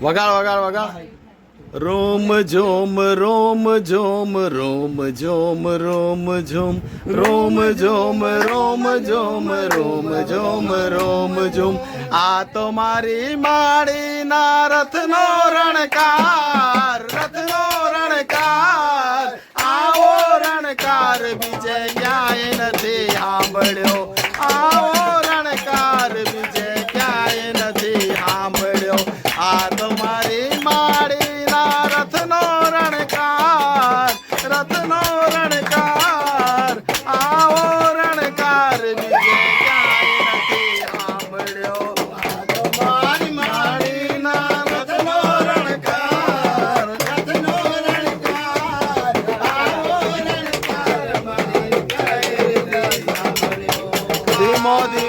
વગાડ વગાડ વગાડ. રોમ જોમ રોમ જોમ રોમ જોમ રોમ જોમ રોમ જોમ રોમ જોમ રોમ જોમ રોમ જોમ આ તો મારી માળીના રથનો રણકાર, રથનો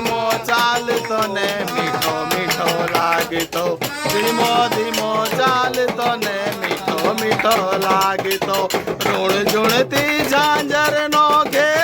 ધીમો ધીમો ચાલતો ને મીઠો મીઠો લાગતો ધીમો ધીમો ચાલતો ને મીઠો મીઠો લાગતો ઋણ જુણતી ઝાંઝર નો ઘેરો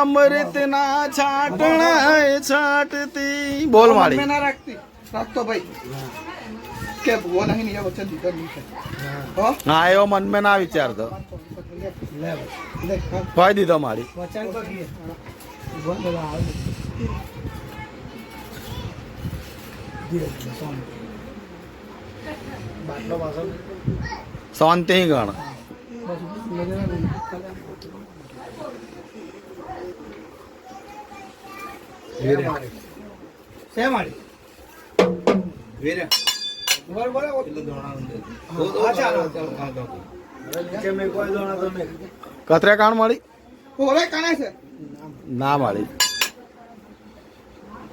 અમૃત ના છાટણા છાટતી. બોલ મારી ના રાખતી. રાખતો ભાઈ. કે ભૂવો નહીં નહીં વચન દીધો નહીં હા? એવો મન મેં ના વિચાર તો ભાઈ દીધો મારી શાંતિ ગણ. કતરે કાણ મળી? ઓલે કાણે છે ના મળી.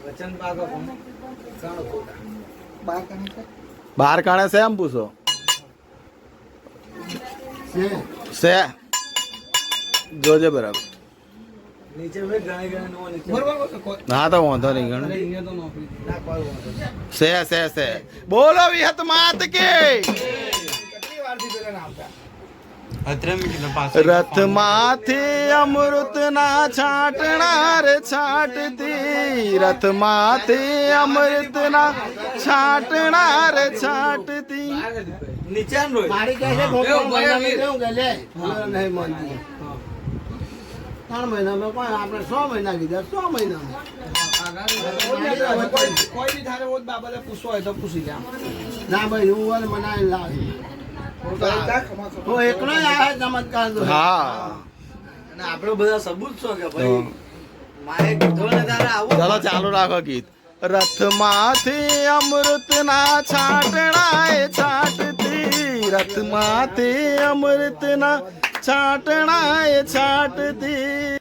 વચન બાર કાણે છે એમ પૂછો. છે. જોજો બરાબર. હા તો વાંધો નહીં ગણ. સે સે સે બોલો વિહત માત કે. રથમાંથી અમૃત ના છાટણા રથમાંથી અમૃત ના છાટણા ત્રણ મહિનામાં કોઈ આપણે છ મહિના કીધા છ મહિનામાં પૂછવા હોય તો પૂછી લે ના ભાઈ હું મને લાવી તો એકલો જ ચમત્કાર હા. અને આપણે બધા સબૂત છો કે ભાઈ? માએ કીધો ને તારે આવું. ચલો ચાલુ રાખો ગીત. રથમાંથી અમૃતના છાંટણા છાટતી. રથમાંથી અમૃતના ના એ છાંટતી.